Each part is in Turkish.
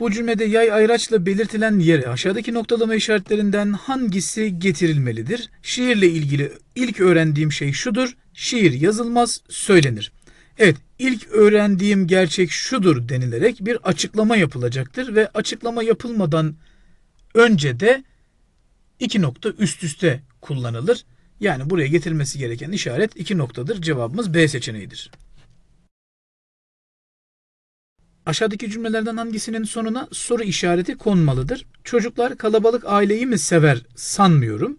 Bu cümlede yay ayraçla belirtilen yere aşağıdaki noktalama işaretlerinden hangisi getirilmelidir? Şiirle ilgili ilk öğrendiğim şey şudur. Şiir yazılmaz, söylenir. Evet, ilk öğrendiğim gerçek şudur denilerek bir açıklama yapılacaktır ve açıklama yapılmadan önce de iki nokta üst üste kullanılır. Yani buraya getirilmesi gereken işaret iki noktadır. Cevabımız B seçeneğidir. Aşağıdaki cümlelerden hangisinin sonuna soru işareti konmalıdır? Çocuklar kalabalık aileyi mi sever sanmıyorum.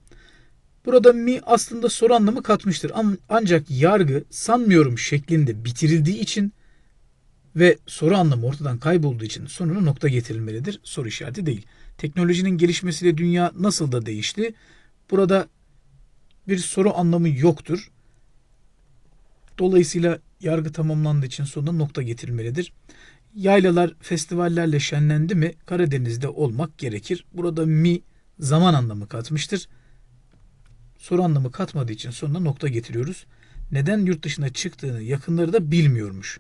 Burada mi aslında soru anlamı katmıştır. Ancak yargı sanmıyorum şeklinde bitirildiği için ve soru anlamı ortadan kaybolduğu için sonuna nokta getirilmelidir. Soru işareti değil. Teknolojinin gelişmesiyle dünya nasıl da değişti? Burada bir soru anlamı yoktur. Dolayısıyla yargı tamamlandığı için sonuna nokta getirilmelidir. Yaylalar festivallerle şenlendi mi Karadeniz'de olmak gerekir. Burada mi zaman anlamı katmıştır. Soru anlamı katmadığı için sonuna nokta getiriyoruz. Neden yurt dışına çıktığını yakınları da bilmiyormuş.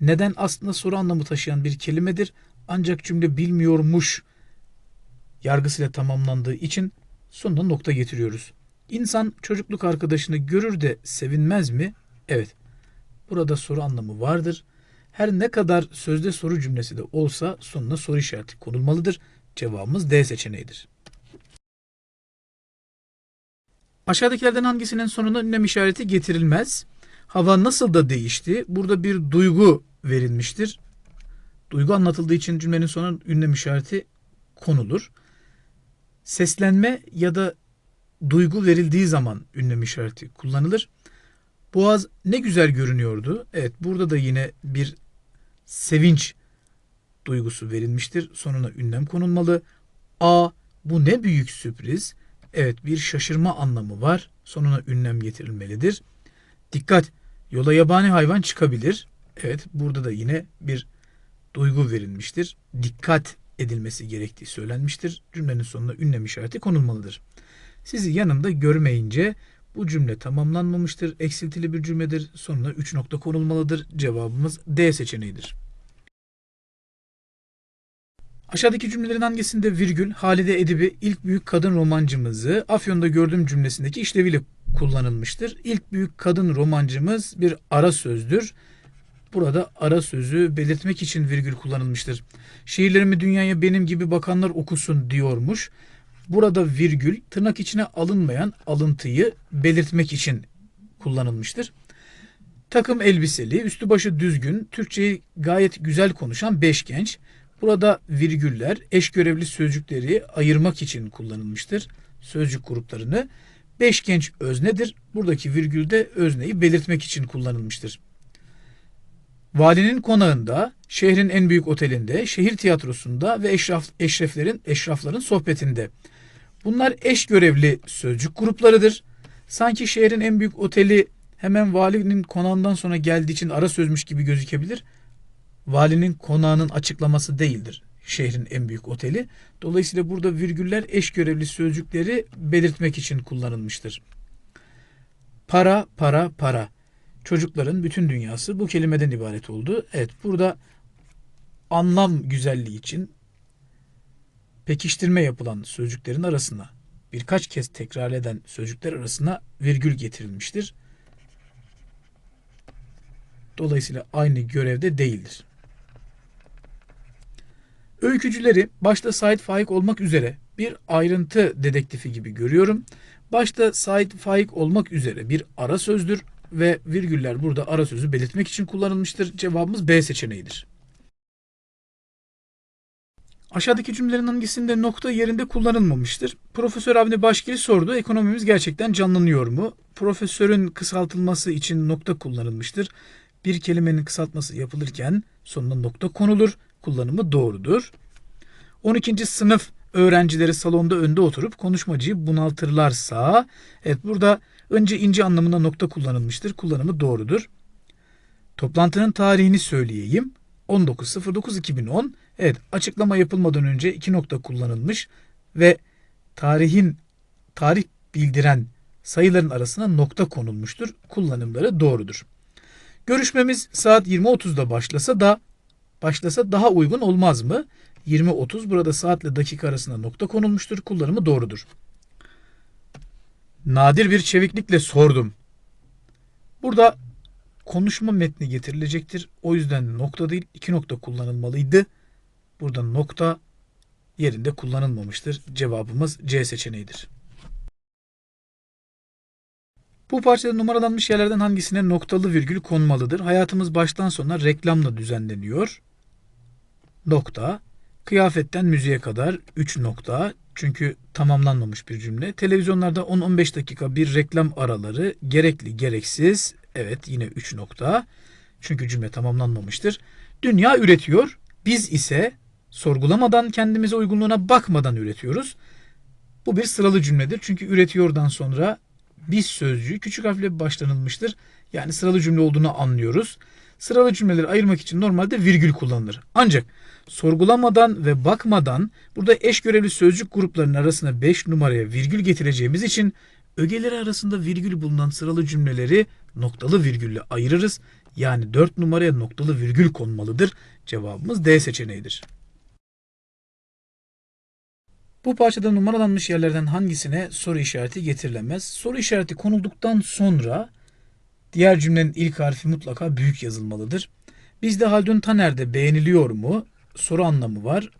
Neden aslında soru anlamı taşıyan bir kelimedir ancak cümle bilmiyormuş yargısıyla tamamlandığı için sonuna nokta getiriyoruz. İnsan çocukluk arkadaşını görür de sevinmez mi? Evet. Burada soru anlamı vardır. Her ne kadar sözde soru cümlesi de olsa sonuna soru işareti konulmalıdır. Cevabımız D seçeneğidir. Aşağıdakilerden hangisinin sonuna ünlem işareti getirilmez? Hava nasıl da değişti? Burada bir duygu verilmiştir. Duygu anlatıldığı için cümlenin sonuna ünlem işareti konulur. Seslenme ya da duygu verildiği zaman ünlem işareti kullanılır. Boğaz ne güzel görünüyordu. Evet burada da yine bir sevinç duygusu verilmiştir. Sonuna ünlem konulmalı. A bu ne büyük sürpriz. Evet bir şaşırma anlamı var. Sonuna ünlem getirilmelidir. Dikkat yola yabani hayvan çıkabilir. Evet burada da yine bir duygu verilmiştir. Dikkat edilmesi gerektiği söylenmiştir. Cümlenin sonuna ünlem işareti konulmalıdır. Sizi yanında görmeyince bu cümle tamamlanmamıştır. Eksiltili bir cümledir. Sonuna 3 nokta konulmalıdır. Cevabımız D seçeneğidir. Aşağıdaki cümlelerin hangisinde virgül Halide Edip'i ilk büyük kadın romancımızı Afyon'da gördüğüm cümlesindeki işleviyle kullanılmıştır. İlk büyük kadın romancımız bir ara sözdür. Burada ara sözü belirtmek için virgül kullanılmıştır. Şiirlerimi dünyaya benim gibi bakanlar okusun diyormuş. Burada virgül tırnak içine alınmayan alıntıyı belirtmek için kullanılmıştır. Takım elbiseli, üstü başı düzgün, Türkçeyi gayet güzel konuşan beş genç. Burada virgüller eş görevli sözcükleri ayırmak için kullanılmıştır. Sözcük gruplarını. Beş genç öznedir. Buradaki virgül de özneyi belirtmek için kullanılmıştır. Valinin konağında, şehrin en büyük otelinde, şehir tiyatrosunda ve eşraf, eşreflerin, eşrafların sohbetinde. Bunlar eş görevli sözcük gruplarıdır. Sanki şehrin en büyük oteli hemen valinin konağından sonra geldiği için ara sözmüş gibi gözükebilir. Valinin konağının açıklaması değildir şehrin en büyük oteli. Dolayısıyla burada virgüller eş görevli sözcükleri belirtmek için kullanılmıştır. Para, para, para. Çocukların bütün dünyası bu kelimeden ibaret oldu. Evet burada anlam güzelliği için pekiştirme yapılan sözcüklerin arasına birkaç kez tekrar eden sözcükler arasına virgül getirilmiştir. Dolayısıyla aynı görevde değildir. Öykücüleri başta Said Faik olmak üzere bir ayrıntı dedektifi gibi görüyorum. Başta Said Faik olmak üzere bir ara sözdür ve virgüller burada ara sözü belirtmek için kullanılmıştır. Cevabımız B seçeneğidir. Aşağıdaki cümlelerin hangisinde nokta yerinde kullanılmamıştır? Profesör Avni Başgil sordu. Ekonomimiz gerçekten canlanıyor mu? Profesörün kısaltılması için nokta kullanılmıştır. Bir kelimenin kısaltması yapılırken sonuna nokta konulur. Kullanımı doğrudur. 12. sınıf öğrencileri salonda önde oturup konuşmacıyı bunaltırlarsa evet burada önce ince anlamında nokta kullanılmıştır. Kullanımı doğrudur. Toplantının tarihini söyleyeyim. 19.09.2010 Evet açıklama yapılmadan önce iki nokta kullanılmış ve tarihin tarih bildiren sayıların arasına nokta konulmuştur. Kullanımları doğrudur. Görüşmemiz saat 20.30'da başlasa da başlasa daha uygun olmaz mı? 20.30 burada saatle dakika arasında nokta konulmuştur. Kullanımı doğrudur. Nadir bir çeviklikle sordum. Burada konuşma metni getirilecektir. O yüzden nokta değil iki nokta kullanılmalıydı. Burada nokta yerinde kullanılmamıştır. Cevabımız C seçeneğidir. Bu parçada numaralanmış yerlerden hangisine noktalı virgül konmalıdır? Hayatımız baştan sona reklamla düzenleniyor. Nokta. Kıyafetten müziğe kadar 3 nokta. Çünkü tamamlanmamış bir cümle. Televizyonlarda 10-15 dakika bir reklam araları gerekli gereksiz. Evet yine 3 nokta. Çünkü cümle tamamlanmamıştır. Dünya üretiyor. Biz ise sorgulamadan kendimize uygunluğuna bakmadan üretiyoruz. Bu bir sıralı cümledir. Çünkü üretiyordan sonra biz sözcüğü küçük harfle başlanılmıştır. Yani sıralı cümle olduğunu anlıyoruz. Sıralı cümleleri ayırmak için normalde virgül kullanılır. Ancak sorgulamadan ve bakmadan burada eş görevli sözcük gruplarının arasına 5 numaraya virgül getireceğimiz için ögeleri arasında virgül bulunan sıralı cümleleri noktalı virgülle ayırırız. Yani 4 numaraya noktalı virgül konmalıdır. Cevabımız D seçeneğidir. Bu parçada numaralanmış yerlerden hangisine soru işareti getirilemez? Soru işareti konulduktan sonra diğer cümlenin ilk harfi mutlaka büyük yazılmalıdır. Bizde Haldun Taner'de beğeniliyor mu? Soru anlamı var.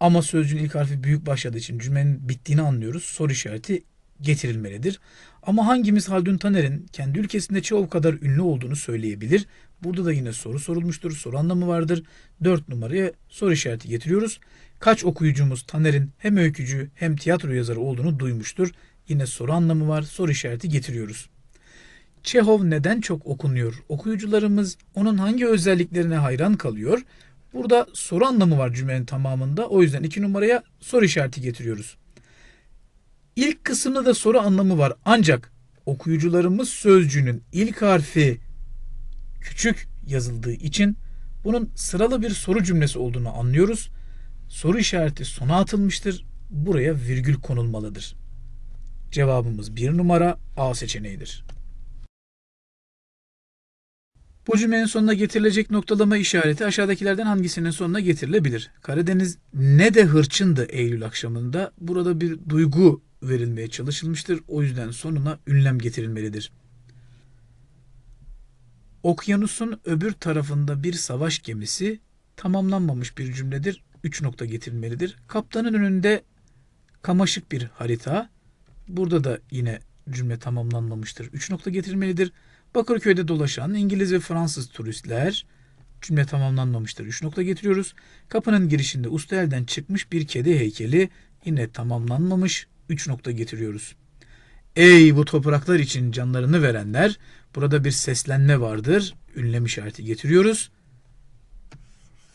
Ama sözcüğün ilk harfi büyük başladığı için cümlenin bittiğini anlıyoruz. Soru işareti getirilmelidir. Ama hangimiz Haldun Taner'in kendi ülkesinde çoğu kadar ünlü olduğunu söyleyebilir? Burada da yine soru sorulmuştur. Soru anlamı vardır. 4 numaraya soru işareti getiriyoruz. Kaç okuyucumuz Taner'in hem öykücü hem tiyatro yazarı olduğunu duymuştur. Yine soru anlamı var. Soru işareti getiriyoruz. Çehov neden çok okunuyor? Okuyucularımız onun hangi özelliklerine hayran kalıyor? Burada soru anlamı var cümlenin tamamında. O yüzden iki numaraya soru işareti getiriyoruz. İlk kısımda da soru anlamı var. Ancak okuyucularımız sözcüğünün ilk harfi küçük yazıldığı için bunun sıralı bir soru cümlesi olduğunu anlıyoruz. Soru işareti sona atılmıştır. Buraya virgül konulmalıdır. Cevabımız bir numara A seçeneğidir. Bu cümlenin sonuna getirilecek noktalama işareti aşağıdakilerden hangisinin sonuna getirilebilir? Karadeniz ne de hırçındı Eylül akşamında. Burada bir duygu verilmeye çalışılmıştır. O yüzden sonuna ünlem getirilmelidir. Okyanusun öbür tarafında bir savaş gemisi tamamlanmamış bir cümledir. 3 nokta getirilmelidir. Kaptanın önünde kamaşık bir harita. Burada da yine cümle tamamlanmamıştır. 3 nokta getirilmelidir. Bakırköy'de dolaşan İngiliz ve Fransız turistler cümle tamamlanmamıştır. 3 nokta getiriyoruz. Kapının girişinde usta elden çıkmış bir kedi heykeli yine tamamlanmamış. 3 nokta getiriyoruz. Ey bu topraklar için canlarını verenler. Burada bir seslenme vardır. Ünlem işareti getiriyoruz.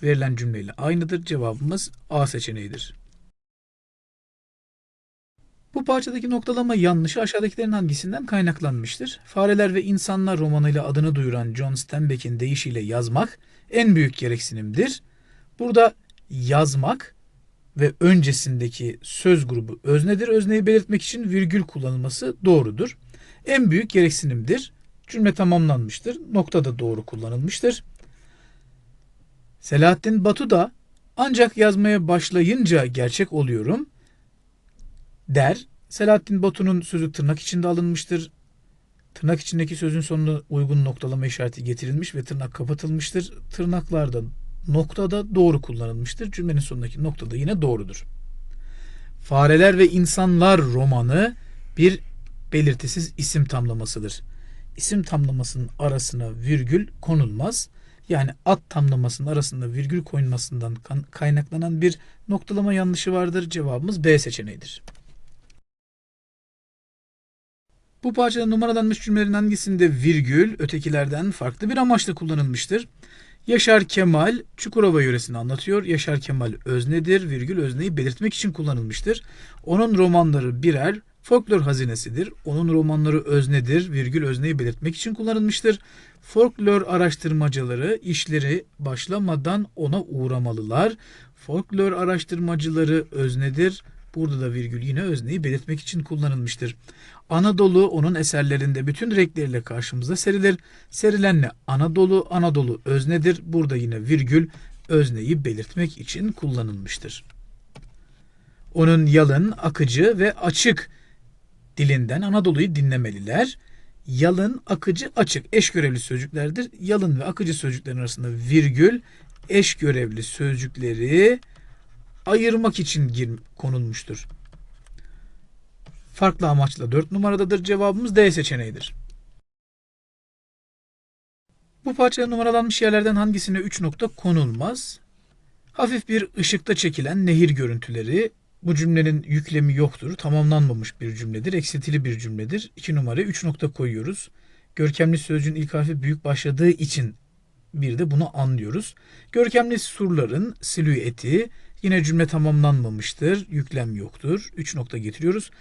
Verilen cümleyle aynıdır. Cevabımız A seçeneğidir. Bu parçadaki noktalama yanlışı aşağıdakilerin hangisinden kaynaklanmıştır? Fareler ve İnsanlar romanıyla adını duyuran John Steinbeck'in deyişiyle yazmak en büyük gereksinimdir. Burada yazmak ve öncesindeki söz grubu öznedir. Özneyi belirtmek için virgül kullanılması doğrudur. En büyük gereksinimdir. Cümle tamamlanmıştır. Nokta da doğru kullanılmıştır. Selahattin Batu da ancak yazmaya başlayınca gerçek oluyorum der. Selahattin Batu'nun sözü tırnak içinde alınmıştır. Tırnak içindeki sözün sonuna uygun noktalama işareti getirilmiş ve tırnak kapatılmıştır. Tırnaklarda noktada doğru kullanılmıştır. Cümlenin sonundaki noktada yine doğrudur. Fareler ve İnsanlar romanı bir belirtisiz isim tamlamasıdır. İsim tamlamasının arasına virgül konulmaz. Yani at tamlamasının arasında virgül koyulmasından kaynaklanan bir noktalama yanlışı vardır. Cevabımız B seçeneğidir. Bu parçada numaralanmış cümlelerin hangisinde virgül ötekilerden farklı bir amaçla kullanılmıştır? Yaşar Kemal Çukurova yöresini anlatıyor. Yaşar Kemal öznedir. Virgül özneyi belirtmek için kullanılmıştır. Onun romanları birer folklor hazinesidir. Onun romanları öznedir. Virgül özneyi belirtmek için kullanılmıştır. Folklor araştırmacıları işleri başlamadan ona uğramalılar. Folklor araştırmacıları öznedir. Burada da virgül yine özneyi belirtmek için kullanılmıştır. Anadolu onun eserlerinde bütün renkleriyle karşımıza serilir. Serilenle Anadolu, Anadolu öznedir. Burada yine virgül özneyi belirtmek için kullanılmıştır. Onun yalın, akıcı ve açık dilinden Anadolu'yu dinlemeliler. Yalın, akıcı, açık eş görevli sözcüklerdir. Yalın ve akıcı sözcüklerin arasında virgül eş görevli sözcükleri ayırmak için konulmuştur. Farklı amaçla 4 numaradadır. Cevabımız D seçeneğidir. Bu parçada numaralanmış yerlerden hangisine 3 nokta konulmaz? Hafif bir ışıkta çekilen nehir görüntüleri. Bu cümlenin yüklemi yoktur. Tamamlanmamış bir cümledir. Eksiltili bir cümledir. 2 numaraya 3 nokta koyuyoruz. Görkemli sözcüğün ilk harfi büyük başladığı için bir de bunu anlıyoruz. Görkemli surların silüeti yine cümle tamamlanmamıştır. Yüklem yoktur. 3 nokta getiriyoruz.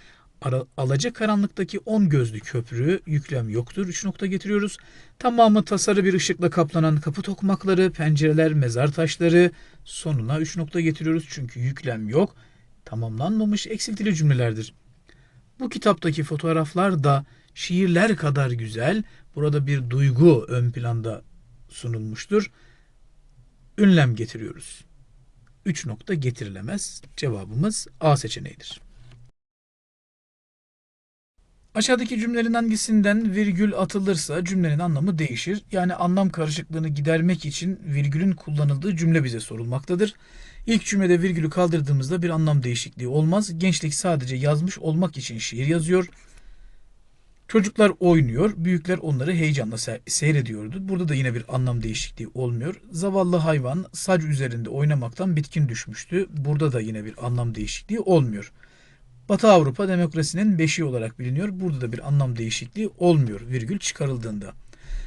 Ara, alaca karanlıktaki 10 gözlü köprü yüklem yoktur. 3 nokta getiriyoruz. Tamamı tasarı bir ışıkla kaplanan kapı tokmakları, pencereler, mezar taşları sonuna 3 nokta getiriyoruz. Çünkü yüklem yok. Tamamlanmamış eksiltili cümlelerdir. Bu kitaptaki fotoğraflar da şiirler kadar güzel. Burada bir duygu ön planda sunulmuştur. Ünlem getiriyoruz. 3 nokta getirilemez. Cevabımız A seçeneğidir. Aşağıdaki cümlelerin hangisinden virgül atılırsa cümlenin anlamı değişir. Yani anlam karışıklığını gidermek için virgülün kullanıldığı cümle bize sorulmaktadır. İlk cümlede virgülü kaldırdığımızda bir anlam değişikliği olmaz. Gençlik sadece yazmış olmak için şiir yazıyor. Çocuklar oynuyor, büyükler onları heyecanla se- seyrediyordu. Burada da yine bir anlam değişikliği olmuyor. Zavallı hayvan sac üzerinde oynamaktan bitkin düşmüştü. Burada da yine bir anlam değişikliği olmuyor. Batı Avrupa demokrasinin beşiği olarak biliniyor. Burada da bir anlam değişikliği olmuyor virgül çıkarıldığında.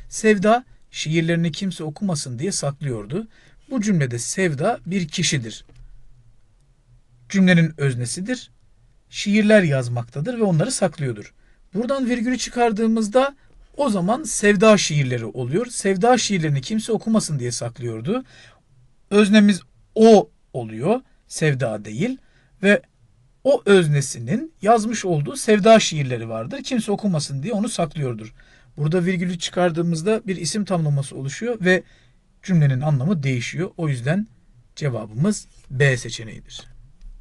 Sevda şiirlerini kimse okumasın diye saklıyordu. Bu cümlede Sevda bir kişidir. Cümlenin öznesidir. Şiirler yazmaktadır ve onları saklıyordur. Buradan virgülü çıkardığımızda o zaman Sevda şiirleri oluyor. Sevda şiirlerini kimse okumasın diye saklıyordu. Öznemiz o oluyor. Sevda değil ve o öznesinin yazmış olduğu sevda şiirleri vardır. Kimse okumasın diye onu saklıyordur. Burada virgülü çıkardığımızda bir isim tamlaması oluşuyor ve cümlenin anlamı değişiyor. O yüzden cevabımız B seçeneğidir.